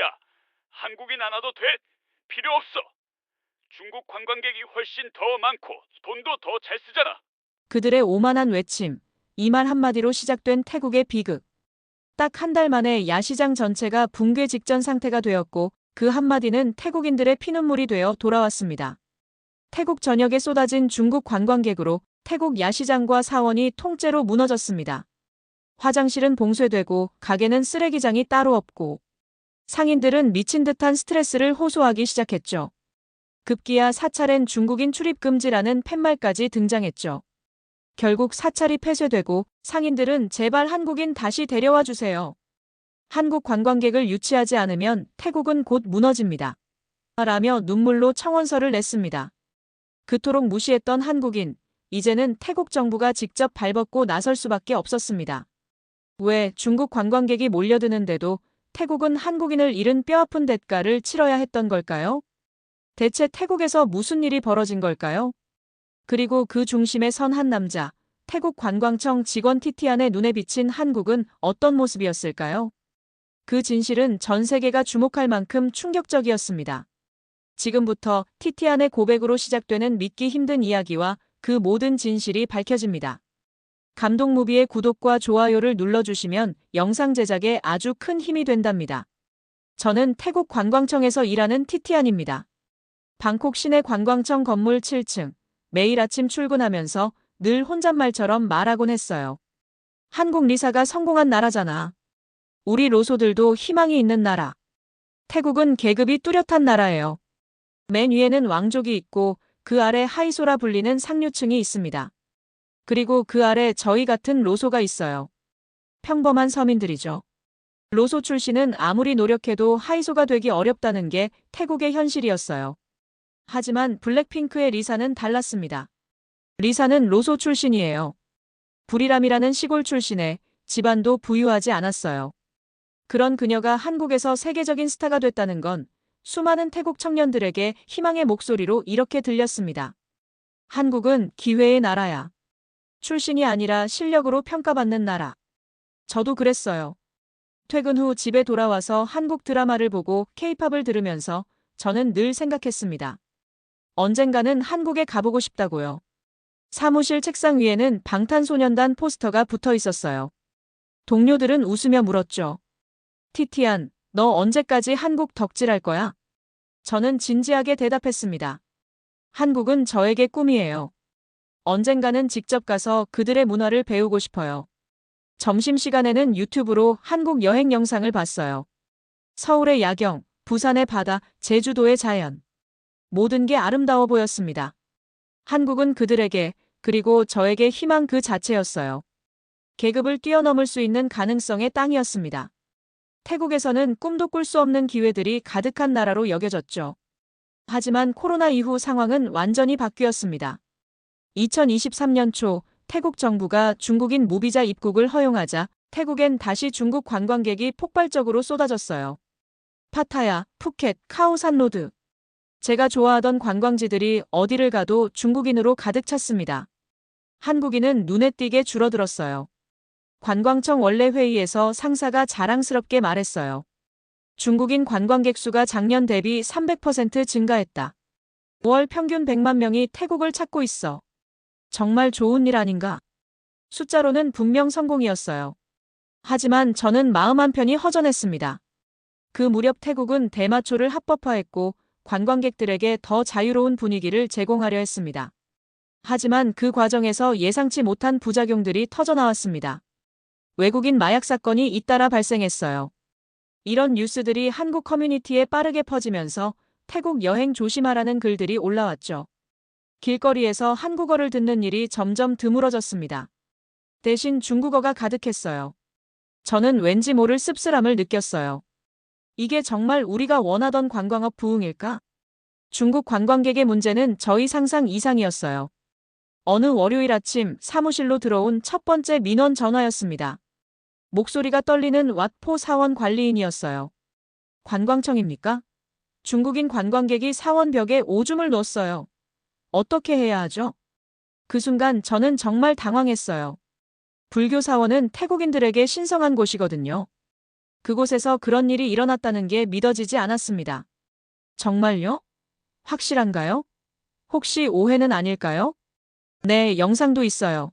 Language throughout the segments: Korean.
야, 한국인 안 와도 돼. 필요 없어. 중국 관광객이 훨씬 더 많고 돈도 더 잘 쓰잖아. 그들의 오만한 외침, 이 말 한마디로 시작된 태국의 비극. 딱 한 달 만에 야시장 전체가 붕괴 직전 상태가 되었고 그 한마디는 태국인들의 피눈물이 되어 돌아왔습니다. 태국 전역에 쏟아진 중국 관광객으로 태국 야시장과 사원이 통째로 무너졌습니다. 화장실은 봉쇄되고 가게는 쓰레기장이 따로 없고 상인들은 미친 듯한 스트레스를 호소하기 시작했죠. 급기야 사찰엔 중국인 출입 금지라는 팻말까지 등장했죠. 결국 사찰이 폐쇄되고 상인들은 제발 한국인 다시 데려와 주세요. 한국 관광객을 유치하지 않으면 태국은 곧 무너집니다. 라며 눈물로 청원서를 냈습니다. 그토록 무시했던 한국인, 이제는 태국 정부가 직접 발벗고 나설 수밖에 없었습니다. 왜 중국 관광객이 몰려드는데도 태국은 한국인을 잃은 뼈아픈 대가를 치러야 했던 걸까요? 대체 태국에서 무슨 일이 벌어진 걸까요? 그리고 그 중심에 선 한 남자, 태국 관광청 직원 티티안의 눈에 비친 한국은 어떤 모습이었을까요? 그 진실은 전 세계가 주목할 만큼 충격적이었습니다. 지금부터 티티안의 고백으로 시작되는 믿기 힘든 이야기와 그 모든 진실이 밝혀집니다. 감동무비의 구독과 좋아요를 눌러주시면 영상 제작에 아주 큰 힘이 된답니다. 저는 태국 관광청에서 일하는 티티안입니다. 방콕 시내 관광청 건물 7층, 매일 아침 출근하면서 늘 혼잣말처럼 말하곤 했어요. 한국 리사가 성공한 나라잖아. 우리 로소들도 희망이 있는 나라. 태국은 계급이 뚜렷한 나라예요. 맨 위에는 왕족이 있고 그 아래 하이소라 불리는 상류층이 있습니다. 그리고 그 아래 저희 같은 로소가 있어요. 평범한 서민들이죠. 로소 출신은 아무리 노력해도 하이소가 되기 어렵다는 게 태국의 현실이었어요. 하지만 블랙핑크의 리사는 달랐습니다. 리사는 로소 출신이에요. 불이람이라는 시골 출신에 집안도 부유하지 않았어요. 그런 그녀가 한국에서 세계적인 스타가 됐다는 건 수많은 태국 청년들에게 희망의 목소리로 이렇게 들렸습니다. 한국은 기회의 나라야. 출신이 아니라 실력으로 평가받는 나라. 저도 그랬어요. 퇴근 후 집에 돌아와서 한국 드라마를 보고 케이팝을 들으면서 저는 늘 생각했습니다. 언젠가는 한국에 가보고 싶다고요. 사무실 책상 위에는 방탄소년단 포스터가 붙어 있었어요. 동료들은 웃으며 물었죠. 티티안, 너 언제까지 한국 덕질할 거야? 저는 진지하게 대답했습니다. 한국은 저에게 꿈이에요. 언젠가는 직접 가서 그들의 문화를 배우고 싶어요. 점심시간에는 유튜브로 한국 여행 영상을 봤어요. 서울의 야경, 부산의 바다, 제주도의 자연. 모든 게 아름다워 보였습니다. 한국은 그들에게, 그리고 저에게 희망 그 자체였어요. 계급을 뛰어넘을 수 있는 가능성의 땅이었습니다. 태국에서는 꿈도 꿀 수 없는 기회들이 가득한 나라로 여겨졌죠. 하지만 코로나 이후 상황은 완전히 바뀌었습니다. 2023년 초 태국 정부가 중국인 무비자 입국을 허용하자 태국엔 다시 중국 관광객이 폭발적으로 쏟아졌어요. 파타야, 푸켓, 카오산 로드. 제가 좋아하던 관광지들이 어디를 가도 중국인으로 가득 찼습니다. 한국인은 눈에 띄게 줄어들었어요. 관광청 원래 회의에서 상사가 자랑스럽게 말했어요. 중국인 관광객 수가 작년 대비 300% 증가했다. 5월 평균 100만 명이 태국을 찾고 있어. 정말 좋은 일 아닌가? 숫자로는 분명 성공이었어요. 하지만 저는 마음 한편이 허전했습니다. 그 무렵 태국은 대마초를 합법화했고 관광객들에게 더 자유로운 분위기를 제공하려 했습니다. 하지만 그 과정에서 예상치 못한 부작용들이 터져나왔습니다. 외국인 마약 사건이 잇따라 발생했어요. 이런 뉴스들이 한국 커뮤니티에 빠르게 퍼지면서 태국 여행 조심하라는 글들이 올라왔죠. 길거리에서 한국어를 듣는 일이 점점 드물어졌습니다. 대신 중국어가 가득했어요. 저는 왠지 모를 씁쓸함을 느꼈어요. 이게 정말 우리가 원하던 관광업 부흥일까? 중국 관광객의 문제는 저희 상상 이상이었어요. 어느 월요일 아침 사무실로 들어온 첫 번째 민원 전화였습니다. 목소리가 떨리는 왓포 사원 관리인이었어요. 관광청입니까? 중국인 관광객이 사원 벽에 오줌을 놓았어요. 어떻게 해야 하죠? 그 순간 저는 정말 당황했어요. 불교 사원은 태국인들에게 신성한 곳이거든요. 그곳에서 그런 일이 일어났다는 게 믿어지지 않았습니다. 정말요? 확실한가요? 혹시 오해는 아닐까요? 네, 영상도 있어요.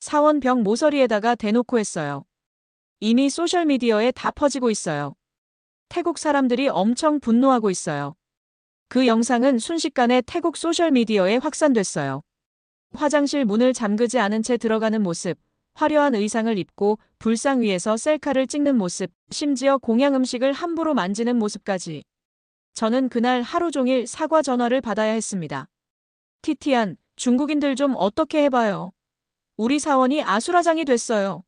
사원 병 모서리에다가 대놓고 했어요. 이미 소셜미디어에 다 퍼지고 있어요. 태국 사람들이 엄청 분노하고 있어요. 그 영상은 순식간에 태국 소셜미디어에 확산됐어요. 화장실 문을 잠그지 않은 채 들어가는 모습, 화려한 의상을 입고 불상 위에서 셀카를 찍는 모습, 심지어 공양 음식을 함부로 만지는 모습까지. 저는 그날 하루 종일 사과 전화를 받아야 했습니다. 티티안, 중국인들 좀 어떻게 해봐요. 우리 사원이 아수라장이 됐어요.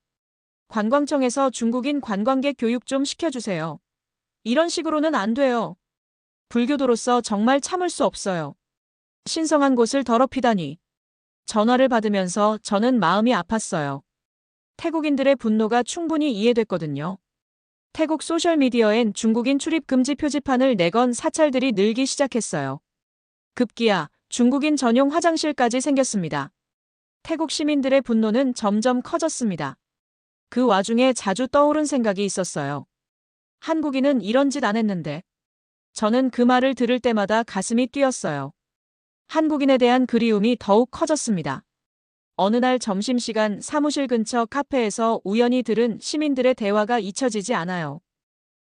관광청에서 중국인 관광객 교육 좀 시켜주세요. 이런 식으로는 안 돼요. 불교도로서 정말 참을 수 없어요. 신성한 곳을 더럽히다니. 전화를 받으면서 저는 마음이 아팠어요. 태국인들의 분노가 충분히 이해됐거든요. 태국 소셜미디어엔 중국인 출입 금지 표지판을 내건 사찰들이 늘기 시작했어요. 급기야 중국인 전용 화장실까지 생겼습니다. 태국 시민들의 분노는 점점 커졌습니다. 그 와중에 자주 떠오른 생각이 있었어요. 한국인은 이런 짓 안 했는데. 저는 그 말을 들을 때마다 가슴이 뛰었어요. 한국인에 대한 그리움이 더욱 커졌습니다. 어느 날 점심시간 사무실 근처 카페에서 우연히 들은 시민들의 대화가 잊혀지지 않아요.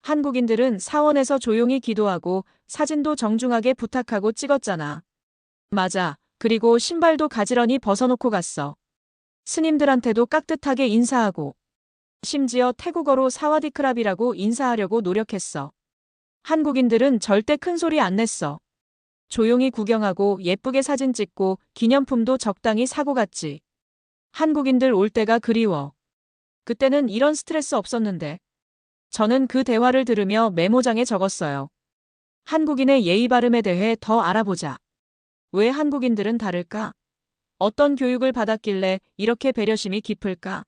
한국인들은 사원에서 조용히 기도하고 사진도 정중하게 부탁하고 찍었잖아. 맞아. 그리고 신발도 가지런히 벗어놓고 갔어. 스님들한테도 깍듯하게 인사하고. 심지어 태국어로 사와디크랍이라고 인사하려고 노력했어. 한국인들은 절대 큰 소리 안 냈어. 조용히 구경하고 예쁘게 사진 찍고 기념품도 적당히 사고 갔지. 한국인들 올 때가 그리워. 그때는 이런 스트레스 없었는데. 저는 그 대화를 들으며 메모장에 적었어요. 한국인의 예의 발음에 대해 더 알아보자. 왜 한국인들은 다를까? 어떤 교육을 받았길래 이렇게 배려심이 깊을까?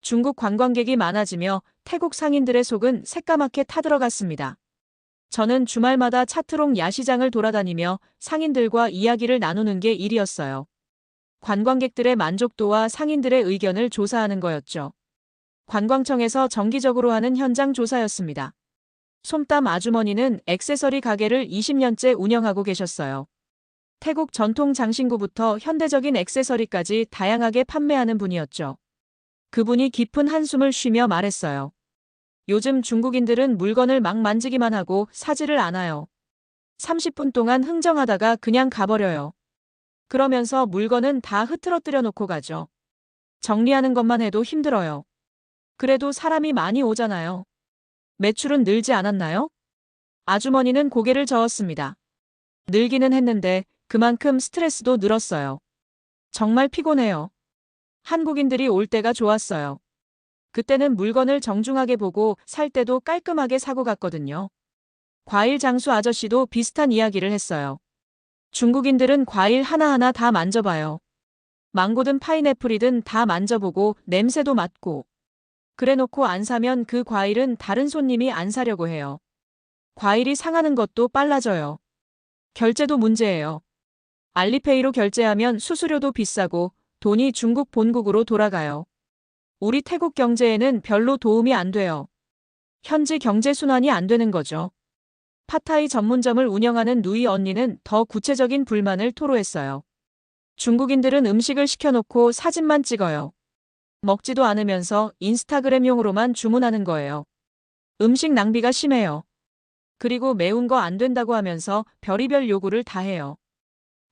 중국 관광객이 많아지며 태국 상인들의 속은 새까맣게 타들어갔습니다. 저는 주말마다 차트롱 야시장을 돌아다니며 상인들과 이야기를 나누는 게 일이었어요. 관광객들의 만족도와 상인들의 의견을 조사하는 거였죠. 관광청에서 정기적으로 하는 현장 조사였습니다. 솜땀 아주머니는 액세서리 가게를 20년째 운영하고 계셨어요. 태국 전통 장신구부터 현대적인 액세서리까지 다양하게 판매하는 분이었죠. 그분이 깊은 한숨을 쉬며 말했어요. 요즘 중국인들은 물건을 막 만지기만 하고 사지를 않아요. 30분 동안 흥정하다가 그냥 가버려요. 그러면서 물건은 다 흐트러뜨려 놓고 가죠. 정리하는 것만 해도 힘들어요. 그래도 사람이 많이 오잖아요. 매출은 늘지 않았나요? 아주머니는 고개를 저었습니다. 늘기는 했는데 그만큼 스트레스도 늘었어요. 정말 피곤해요. 한국인들이 올 때가 좋았어요. 그때는 물건을 정중하게 보고 살 때도 깔끔하게 사고 갔거든요. 과일 장수 아저씨도 비슷한 이야기를 했어요. 중국인들은 과일 하나하나 다 만져봐요. 망고든 파인애플이든 다 만져보고 냄새도 맡고. 그래 놓고 안 사면 그 과일은 다른 손님이 안 사려고 해요. 과일이 상하는 것도 빨라져요. 결제도 문제예요. 알리페이로 결제하면 수수료도 비싸고 돈이 중국 본국으로 돌아가요. 우리 태국 경제에는 별로 도움이 안 돼요. 현지 경제 순환이 안 되는 거죠. 파타이 전문점을 운영하는 누이 언니는 더 구체적인 불만을 토로했어요. 중국인들은 음식을 시켜놓고 사진만 찍어요. 먹지도 않으면서 인스타그램용으로만 주문하는 거예요. 음식 낭비가 심해요. 그리고 매운 거 안 된다고 하면서 별의별 요구를 다 해요.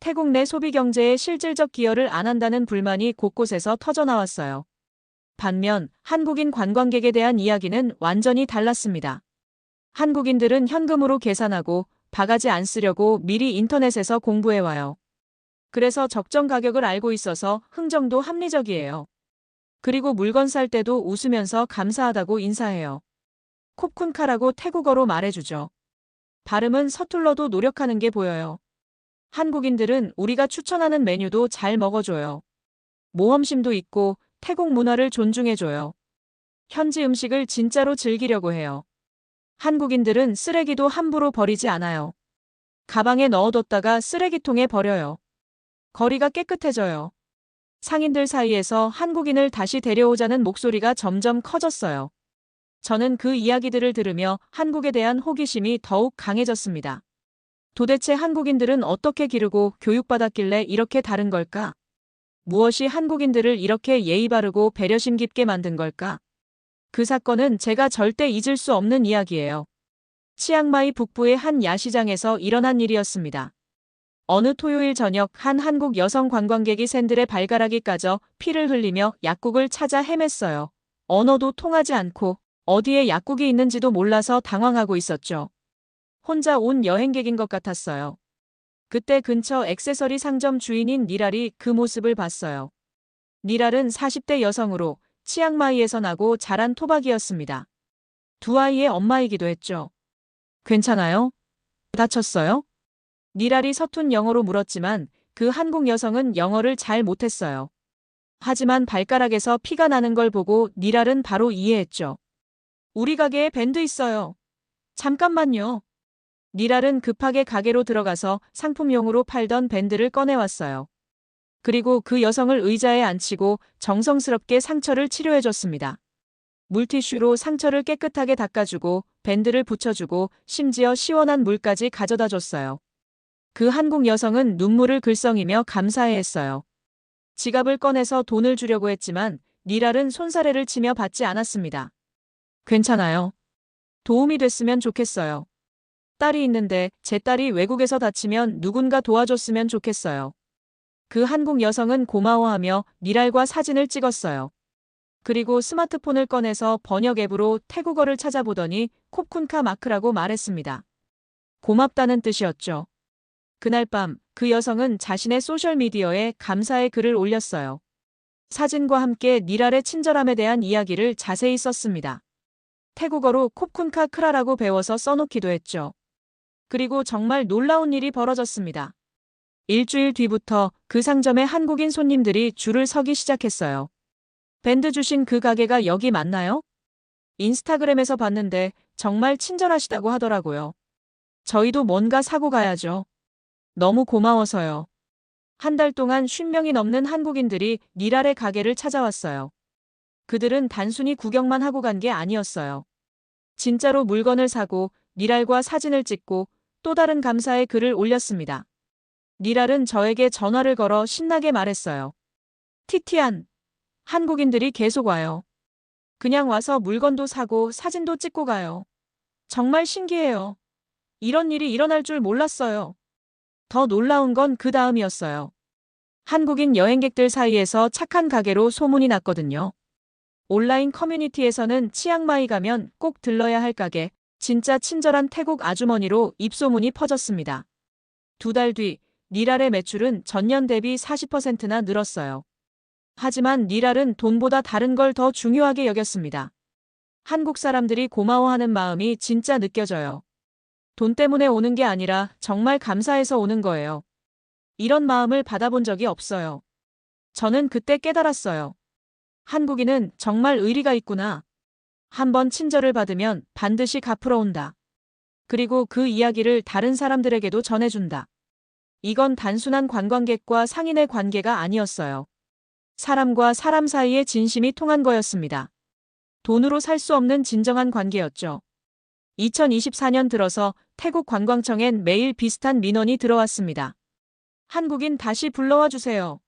태국 내 소비 경제에 실질적 기여를 안 한다는 불만이 곳곳에서 터져나왔어요. 반면 한국인 관광객에 대한 이야기는 완전히 달랐습니다. 한국인들은 현금으로 계산하고 바가지 안 쓰려고 미리 인터넷에서 공부해와요. 그래서 적정 가격을 알고 있어서 흥정도 합리적이에요. 그리고 물건 살 때도 웃으면서 감사하다고 인사해요. 콥쿤카라고 태국어로 말해주죠. 발음은 서툴러도 노력하는 게 보여요. 한국인들은 우리가 추천하는 메뉴도 잘 먹어줘요. 모험심도 있고 태국 문화를 존중해줘요. 현지 음식을 진짜로 즐기려고 해요. 한국인들은 쓰레기도 함부로 버리지 않아요. 가방에 넣어뒀다가 쓰레기통에 버려요. 거리가 깨끗해져요. 상인들 사이에서 한국인을 다시 데려오자는 목소리가 점점 커졌어요. 저는 그 이야기들을 들으며 한국에 대한 호기심이 더욱 강해졌습니다. 도대체 한국인들은 어떻게 기르고 교육받았길래 이렇게 다른 걸까? 무엇이 한국인들을 이렇게 예의 바르고 배려심 깊게 만든 걸까? 그 사건은 제가 절대 잊을 수 없는 이야기예요. 치앙마이 북부의 한 야시장에서 일어난 일이었습니다. 어느 토요일 저녁 한 한국 여성 관광객이 샌들의 발가락이 까져 피를 흘리며 약국을 찾아 헤맸어요. 언어도 통하지 않고 어디에 약국이 있는지도 몰라서 당황하고 있었죠. 혼자 온 여행객인 것 같았어요. 그때 근처 액세서리 상점 주인인 니랄이 그 모습을 봤어요. 니랄은 40대 여성으로 치앙마이에서 나고 자란 토박이었습니다. 두 아이의 엄마이기도 했죠. 괜찮아요? 다쳤어요? 니랄이 서툰 영어로 물었지만 그 한국 여성은 영어를 잘 못했어요. 하지만 발가락에서 피가 나는 걸 보고 니랄은 바로 이해했죠. 우리 가게에 밴드 있어요. 잠깐만요. 니랄은 급하게 가게로 들어가서 상품용으로 팔던 밴드를 꺼내왔어요. 그리고 그 여성을 의자에 앉히고 정성스럽게 상처를 치료해줬습니다. 물티슈로 상처를 깨끗하게 닦아주고 밴드를 붙여주고 심지어 시원한 물까지 가져다 줬어요. 그 한국 여성은 눈물을 글썽이며 감사해했어요. 지갑을 꺼내서 돈을 주려고 했지만 니랄은 손사래를 치며 받지 않았습니다. 괜찮아요. 도움이 됐으면 좋겠어요. 딸이 있는데 제 딸이 외국에서 다치면 누군가 도와줬으면 좋겠어요. 그 한국 여성은 고마워하며 니랄과 사진을 찍었어요. 그리고 스마트폰을 꺼내서 번역 앱으로 태국어를 찾아보더니 콥쿤카 마크라고 말했습니다. 고맙다는 뜻이었죠. 그날 밤 그 여성은 자신의 소셜미디어에 감사의 글을 올렸어요. 사진과 함께 니랄의 친절함에 대한 이야기를 자세히 썼습니다. 태국어로 콥쿤카 크라라고 배워서 써놓기도 했죠. 그리고 정말 놀라운 일이 벌어졌습니다. 일주일 뒤부터 그 상점에 한국인 손님들이 줄을 서기 시작했어요. 밴드 주신 그 가게가 여기 맞나요? 인스타그램에서 봤는데 정말 친절하시다고 하더라고요. 저희도 뭔가 사고 가야죠. 너무 고마워서요. 한 달 동안 50명이 넘는 한국인들이 니랄의 가게를 찾아왔어요. 그들은 단순히 구경만 하고 간 게 아니었어요. 진짜로 물건을 사고 니랄과 사진을 찍고 또 다른 감사의 글을 올렸습니다. 니랄은 저에게 전화를 걸어 신나게 말했어요. 티티안, 한국인들이 계속 와요. 그냥 와서 물건도 사고 사진도 찍고 가요. 정말 신기해요. 이런 일이 일어날 줄 몰랐어요. 더 놀라운 건 그 다음이었어요. 한국인 여행객들 사이에서 착한 가게로 소문이 났거든요. 온라인 커뮤니티에서는 치앙마이 가면 꼭 들러야 할 가게, 진짜 친절한 태국 아주머니로 입소문이 퍼졌습니다. 두 달 뒤, 니랄의 매출은 전년 대비 40%나 늘었어요. 하지만 니랄은 돈보다 다른 걸 더 중요하게 여겼습니다. 한국 사람들이 고마워하는 마음이 진짜 느껴져요. 돈 때문에 오는 게 아니라 정말 감사해서 오는 거예요. 이런 마음을 받아본 적이 없어요. 저는 그때 깨달았어요. 한국인은 정말 의리가 있구나. 한번 친절을 받으면 반드시 갚으러 온다. 그리고 그 이야기를 다른 사람들에게도 전해준다. 이건 단순한 관광객과 상인의 관계가 아니었어요. 사람과 사람 사이의 진심이 통한 거였습니다. 돈으로 살 수 없는 진정한 관계였죠. 2024년 들어서 태국 관광청엔 매일 비슷한 민원이 들어왔습니다. 한국인 다시 불러와 주세요.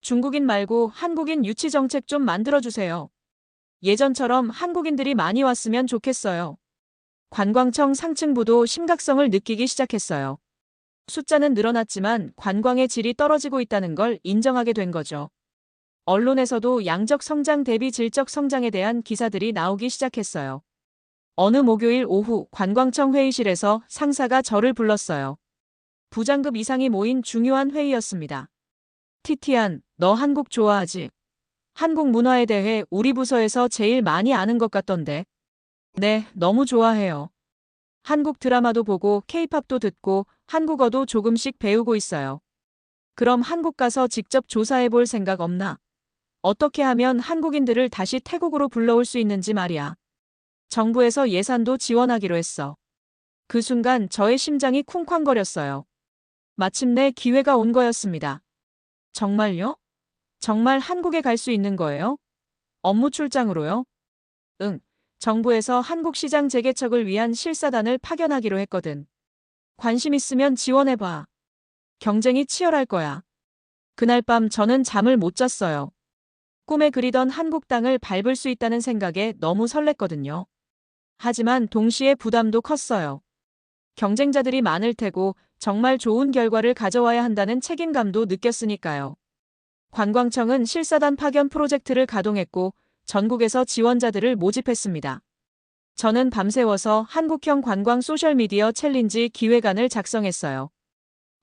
중국인 말고 한국인 유치 정책 좀 만들어 주세요. 예전처럼 한국인들이 많이 왔으면 좋겠어요. 관광청 상층부도 심각성을 느끼기 시작했어요. 숫자는 늘어났지만 관광의 질이 떨어지고 있다는 걸 인정하게 된 거죠. 언론에서도 양적 성장 대비 질적 성장에 대한 기사들이 나오기 시작했어요. 어느 목요일 오후 관광청 회의실에서 상사가 저를 불렀어요. 부장급 이상이 모인 중요한 회의였습니다. 티티안, 너 한국 좋아하지? 한국 문화에 대해 우리 부서에서 제일 많이 아는 것 같던데. 네, 너무 좋아해요. 한국 드라마도 보고 케이팝도 듣고 한국어도 조금씩 배우고 있어요. 그럼 한국 가서 직접 조사해 볼 생각 없나? 어떻게 하면 한국인들을 다시 태국으로 불러올 수 있는지 말이야. 정부에서 예산도 지원하기로 했어. 그 순간 저의 심장이 쿵쾅거렸어요. 마침내 기회가 온 거였습니다. 정말요? 정말 한국에 갈 수 있는 거예요? 업무 출장으로요? 응, 정부에서 한국 시장 재개척을 위한 실사단을 파견하기로 했거든. 관심 있으면 지원해봐. 경쟁이 치열할 거야. 그날 밤 저는 잠을 못 잤어요. 꿈에 그리던 한국 땅을 밟을 수 있다는 생각에 너무 설렜거든요. 하지만 동시에 부담도 컸어요. 경쟁자들이 많을 테고 정말 좋은 결과를 가져와야 한다는 책임감도 느꼈으니까요. 관광청은 실사단 파견 프로젝트를 가동했고 전국에서 지원자들을 모집했습니다. 저는 밤새워서 한국형 관광 소셜미디어 챌린지 기획안을 작성했어요.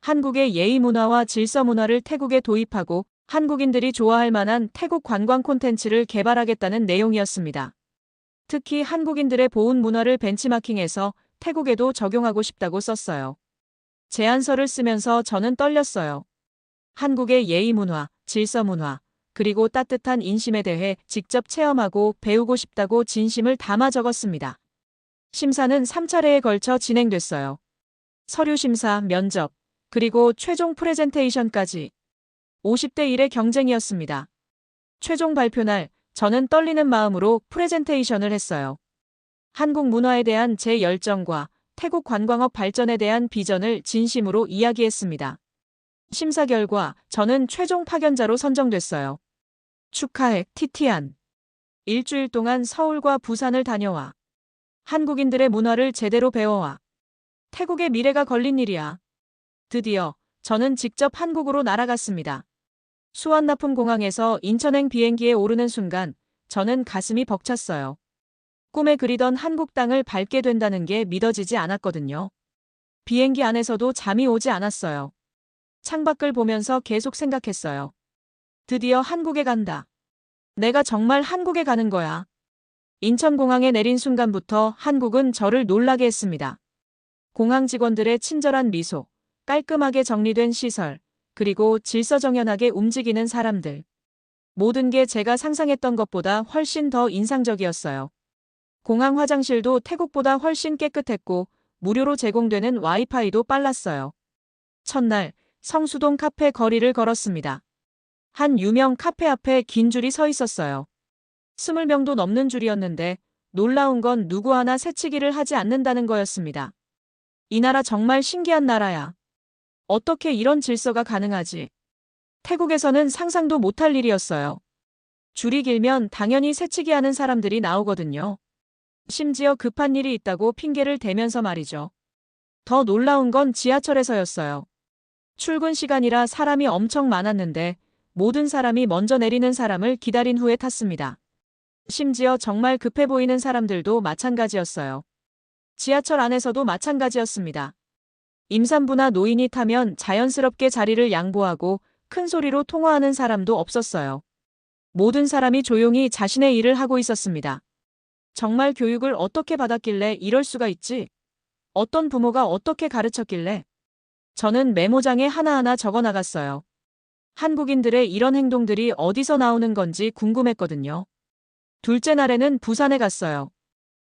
한국의 예의 문화와 질서 문화를 태국에 도입하고 한국인들이 좋아할 만한 태국 관광 콘텐츠를 개발하겠다는 내용이었습니다. 특히 한국인들의 보온 문화를 벤치마킹해서 태국에도 적용하고 싶다고 썼어요. 제안서를 쓰면서 저는 떨렸어요. 한국의 예의 문화, 질서 문화, 그리고 따뜻한 인심에 대해 직접 체험하고 배우고 싶다고 진심을 담아 적었습니다. 심사는 3차례에 걸쳐 진행됐어요. 서류 심사, 면접, 그리고 최종 프레젠테이션까지 50대 1의 경쟁이었습니다. 최종 발표 날 저는 떨리는 마음으로 프레젠테이션을 했어요. 한국 문화에 대한 제 열정과 태국 관광업 발전에 대한 비전을 진심으로 이야기했습니다. 심사 결과 저는 최종 파견자로 선정됐어요. 축하해, 티티안. 일주일 동안 서울과 부산을 다녀와. 한국인들의 문화를 제대로 배워와. 태국의 미래가 걸린 일이야. 드디어 저는 직접 한국으로 날아갔습니다. 수완나품 공항에서 인천행 비행기에 오르는 순간 저는 가슴이 벅찼어요. 꿈에 그리던 한국 땅을 밟게 된다는 게 믿어지지 않았거든요. 비행기 안에서도 잠이 오지 않았어요. 창밖을 보면서 계속 생각했어요. 드디어 한국에 간다. 내가 정말 한국에 가는 거야. 인천공항에 내린 순간부터 한국은 저를 놀라게 했습니다. 공항 직원들의 친절한 미소, 깔끔하게 정리된 시설, 그리고 질서정연하게 움직이는 사람들. 모든 게 제가 상상했던 것보다 훨씬 더 인상적이었어요. 공항 화장실도 태국보다 훨씬 깨끗했고 무료로 제공되는 와이파이도 빨랐어요. 첫날 성수동 카페 거리를 걸었습니다. 한 유명 카페 앞에 긴 줄이 서 있었어요. 스물 명도 넘는 줄이었는데 놀라운 건 누구 하나 새치기를 하지 않는다는 거였습니다. 이 나라 정말 신기한 나라야. 어떻게 이런 질서가 가능하지? 태국에서는 상상도 못할 일이었어요. 줄이 길면 당연히 새치기 하는 사람들이 나오거든요. 심지어 급한 일이 있다고 핑계를 대면서 말이죠. 더 놀라운 건 지하철에서였어요. 출근 시간이라 사람이 엄청 많았는데 모든 사람이 먼저 내리는 사람을 기다린 후에 탔습니다. 심지어 정말 급해 보이는 사람들도 마찬가지였어요. 지하철 안에서도 마찬가지였습니다. 임산부나 노인이 타면 자연스럽게 자리를 양보하고 큰 소리로 통화하는 사람도 없었어요. 모든 사람이 조용히 자신의 일을 하고 있었습니다. 정말 교육을 어떻게 받았길래 이럴 수가 있지? 어떤 부모가 어떻게 가르쳤길래? 저는 메모장에 하나하나 적어 나갔어요. 한국인들의 이런 행동들이 어디서 나오는 건지 궁금했거든요. 둘째 날에는 부산에 갔어요.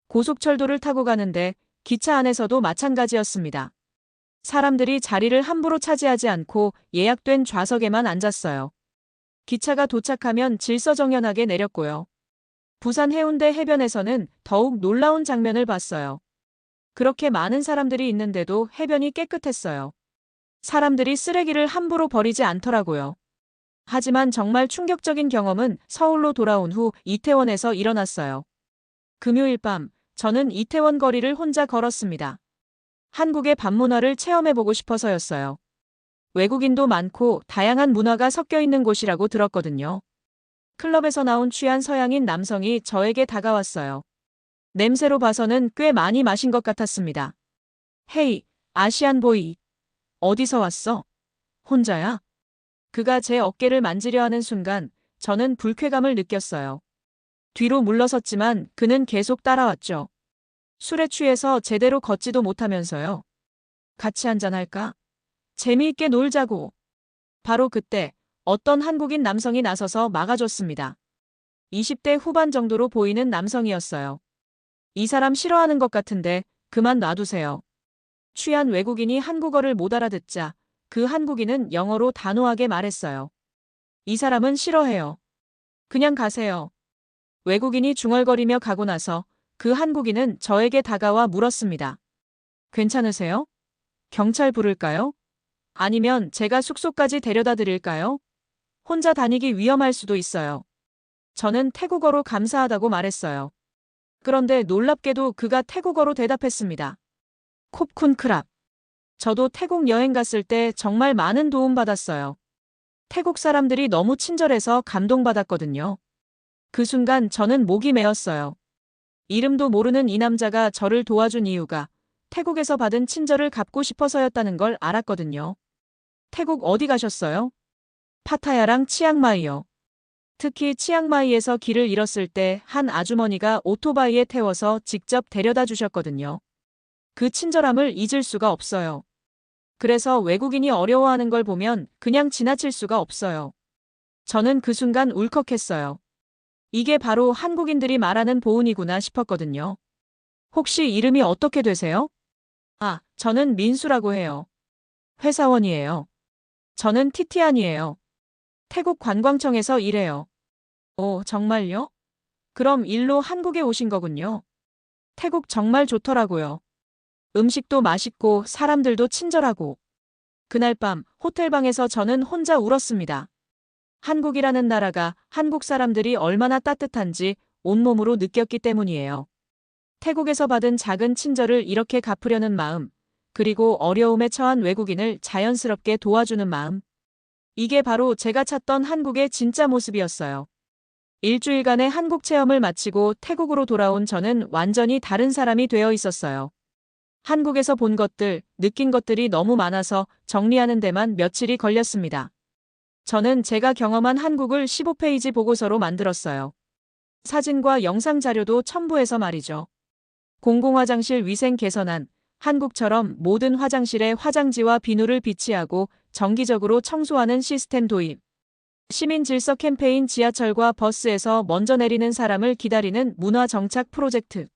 고속철도를 타고 가는데 기차 안에서도 마찬가지였습니다. 사람들이 자리를 함부로 차지하지 않고 예약된 좌석에만 앉았어요. 기차가 도착하면 질서정연하게 내렸고요. 부산 해운대 해변에서는 더욱 놀라운 장면을 봤어요. 그렇게 많은 사람들이 있는데도 해변이 깨끗했어요. 사람들이 쓰레기를 함부로 버리지 않더라고요. 하지만 정말 충격적인 경험은 서울로 돌아온 후 이태원에서 일어났어요. 금요일 밤, 저는 이태원 거리를 혼자 걸었습니다. 한국의 밤 문화를 체험해보고 싶어서였어요. 외국인도 많고 다양한 문화가 섞여 있는 곳이라고 들었거든요. 클럽에서 나온 취한 서양인 남성이 저에게 다가왔어요. 냄새로 봐서는 꽤 많이 마신 것 같았습니다. 헤이, 아시안 보이. 어디서 왔어? 혼자야? 그가 제 어깨를 만지려 하는 순간 저는 불쾌감을 느꼈어요. 뒤로 물러섰지만 그는 계속 따라왔죠. 술에 취해서 제대로 걷지도 못하면서요. 같이 한잔할까? 재미있게 놀자고. 바로 그때 어떤 한국인 남성이 나서서 막아줬습니다. 20대 후반 정도로 보이는 남성이었어요. 이 사람 싫어하는 것 같은데 그만 놔두세요. 취한 외국인이 한국어를 못 알아듣자 그 한국인은 영어로 단호하게 말했어요. 이 사람은 싫어해요. 그냥 가세요. 외국인이 중얼거리며 가고 나서 그 한국인은 저에게 다가와 물었습니다. 괜찮으세요? 경찰 부를까요? 아니면 제가 숙소까지 데려다 드릴까요? 혼자 다니기 위험할 수도 있어요. 저는 태국어로 감사하다고 말했어요. 그런데 놀랍게도 그가 태국어로 대답했습니다. 콥쿤 크랍. 저도 태국 여행 갔을 때 정말 많은 도움 받았어요. 태국 사람들이 너무 친절해서 감동받았거든요. 그 순간 저는 목이 메었어요. 이름도 모르는 이 남자가 저를 도와준 이유가 태국에서 받은 친절을 갚고 싶어서였다는 걸 알았거든요. 태국 어디 가셨어요? 파타야랑 치앙마이요. 특히 치앙마이에서 길을 잃었을 때 한 아주머니가 오토바이에 태워서 직접 데려다 주셨거든요. 그 친절함을 잊을 수가 없어요. 그래서 외국인이 어려워하는 걸 보면 그냥 지나칠 수가 없어요. 저는 그 순간 울컥했어요. 이게 바로 한국인들이 말하는 보은이구나 싶었거든요. 혹시 이름이 어떻게 되세요? 아, 저는 민수라고 해요. 회사원이에요. 저는 티티안이에요. 태국 관광청에서 일해요. 오, 정말요? 그럼 일로 한국에 오신 거군요. 태국 정말 좋더라고요. 음식도 맛있고 사람들도 친절하고. 그날 밤 호텔방에서 저는 혼자 울었습니다. 한국이라는 나라가 한국 사람들이 얼마나 따뜻한지 온몸으로 느꼈기 때문이에요. 태국에서 받은 작은 친절을 이렇게 갚으려는 마음, 그리고 어려움에 처한 외국인을 자연스럽게 도와주는 마음. 이게 바로 제가 찾던 한국의 진짜 모습이었어요. 일주일간의 한국 체험을 마치고 태국으로 돌아온 저는 완전히 다른 사람이 되어 있었어요. 한국에서 본 것들, 느낀 것들이 너무 많아서 정리하는 데만 며칠이 걸렸습니다. 저는 제가 경험한 한국을 15페이지 보고서로 만들었어요. 사진과 영상 자료도 첨부해서 말이죠. 공공화장실 위생 개선안, 한국처럼 모든 화장실에 화장지와 비누를 비치하고 정기적으로 청소하는 시스템 도입. 시민 질서 캠페인 지하철과 버스에서 먼저 내리는 사람을 기다리는 문화 정착 프로젝트.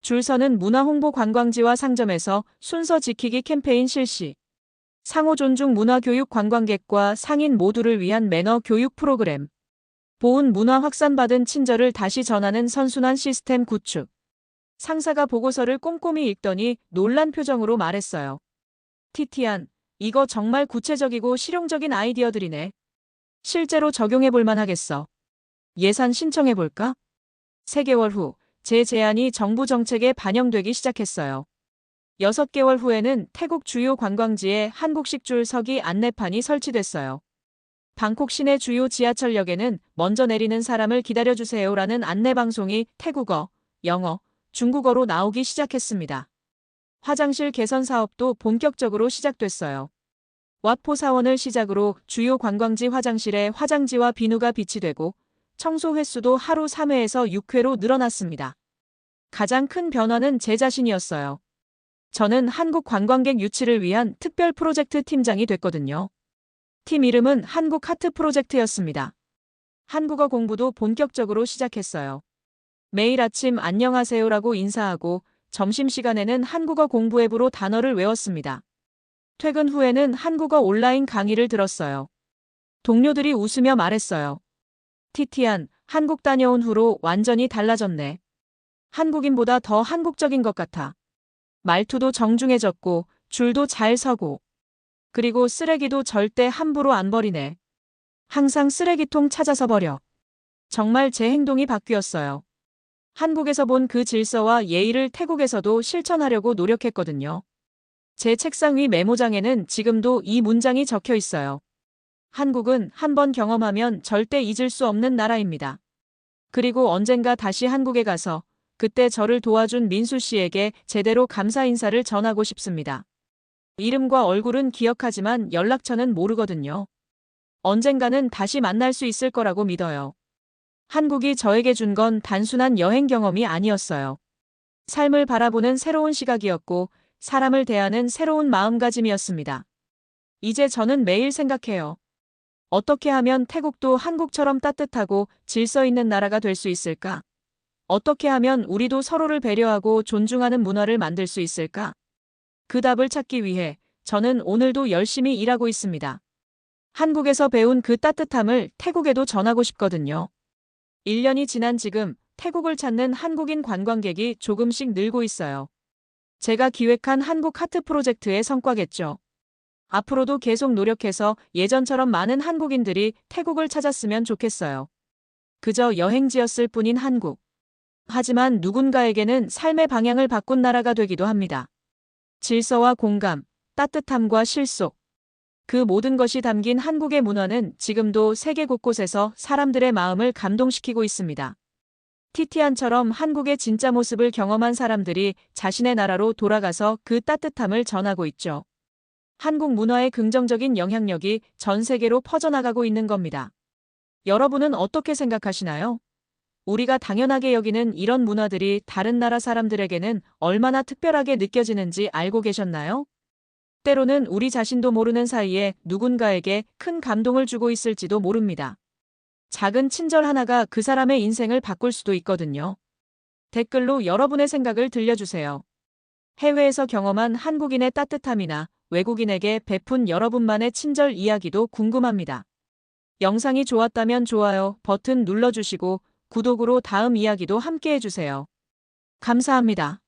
줄 서는 문화 홍보 관광지와 상점에서 순서 지키기 캠페인 실시. 상호 존중 문화 교육 관광객과 상인 모두를 위한 매너 교육 프로그램. 보은 문화 확산받은 친절을 다시 전하는 선순환 시스템 구축. 상사가 보고서를 꼼꼼히 읽더니 놀란 표정으로 말했어요. 티티안, 이거 정말 구체적이고 실용적인 아이디어들이네. 실제로 적용해 볼 만 하겠어. 예산 신청해 볼까? 3개월 후, 제 제안이 정부 정책에 반영되기 시작했어요. 6개월 후에는 태국 주요 관광지에 한국식 줄 서기 안내판이 설치됐어요. 방콕 시내 주요 지하철역에는 먼저 내리는 사람을 기다려주세요라는 안내방송이 태국어, 영어, 중국어로 나오기 시작했습니다. 화장실 개선 사업도 본격적으로 시작됐어요. 와포 사원을 시작으로 주요 관광지 화장실에 화장지와 비누가 비치되고 청소 횟수도 하루 3회에서 6회로 늘어났습니다. 가장 큰 변화는 제 자신이었어요. 저는 한국 관광객 유치를 위한 특별 프로젝트 팀장이 됐거든요. 팀 이름은 한국 하트 프로젝트였습니다. 한국어 공부도 본격적으로 시작했어요. 매일 아침 안녕하세요라고 인사하고 점심시간에는 한국어 공부 앱으로 단어를 외웠습니다. 퇴근 후에는 한국어 온라인 강의를 들었어요. 동료들이 웃으며 말했어요. 티티안, 한국 다녀온 후로 완전히 달라졌네. 한국인보다 더 한국적인 것 같아. 말투도 정중해졌고, 줄도 잘 서고. 그리고 쓰레기도 절대 함부로 안 버리네. 항상 쓰레기통 찾아서 버려. 정말 제 행동이 바뀌었어요. 한국에서 본 그 질서와 예의를 태국에서도 실천하려고 노력했거든요. 제 책상 위 메모장에는 지금도 이 문장이 적혀 있어요. 한국은 한 번 경험하면 절대 잊을 수 없는 나라입니다. 그리고 언젠가 다시 한국에 가서 그때 저를 도와준 민수 씨에게 제대로 감사 인사를 전하고 싶습니다. 이름과 얼굴은 기억하지만 연락처는 모르거든요. 언젠가는 다시 만날 수 있을 거라고 믿어요. 한국이 저에게 준 건 단순한 여행 경험이 아니었어요. 삶을 바라보는 새로운 시각이었고 사람을 대하는 새로운 마음가짐이었습니다. 이제 저는 매일 생각해요. 어떻게 하면 태국도 한국처럼 따뜻하고 질서 있는 나라가 될 수 있을까? 어떻게 하면 우리도 서로를 배려하고 존중하는 문화를 만들 수 있을까? 그 답을 찾기 위해 저는 오늘도 열심히 일하고 있습니다. 한국에서 배운 그 따뜻함을 태국에도 전하고 싶거든요. 1년이 지난 지금 태국을 찾는 한국인 관광객이 조금씩 늘고 있어요. 제가 기획한 한국 하트 프로젝트의 성과겠죠. 앞으로도 계속 노력해서 예전처럼 많은 한국인들이 태국을 찾았으면 좋겠어요. 그저 여행지였을 뿐인 한국. 하지만 누군가에게는 삶의 방향을 바꾼 나라가 되기도 합니다. 질서와 공감, 따뜻함과 실속. 그 모든 것이 담긴 한국의 문화는 지금도 세계 곳곳에서 사람들의 마음을 감동시키고 있습니다. 티티안처럼 한국의 진짜 모습을 경험한 사람들이 자신의 나라로 돌아가서 그 따뜻함을 전하고 있죠. 한국 문화의 긍정적인 영향력이 전 세계로 퍼져나가고 있는 겁니다. 여러분은 어떻게 생각하시나요? 우리가 당연하게 여기는 이런 문화들이 다른 나라 사람들에게는 얼마나 특별하게 느껴지는지 알고 계셨나요? 때로는 우리 자신도 모르는 사이에 누군가에게 큰 감동을 주고 있을지도 모릅니다. 작은 친절 하나가 그 사람의 인생을 바꿀 수도 있거든요. 댓글로 여러분의 생각을 들려주세요. 해외에서 경험한 한국인의 따뜻함이나 외국인에게 베푼 여러분만의 친절 이야기도 궁금합니다. 영상이 좋았다면 좋아요 버튼 눌러주시고 구독으로 다음 이야기도 함께 해주세요. 감사합니다.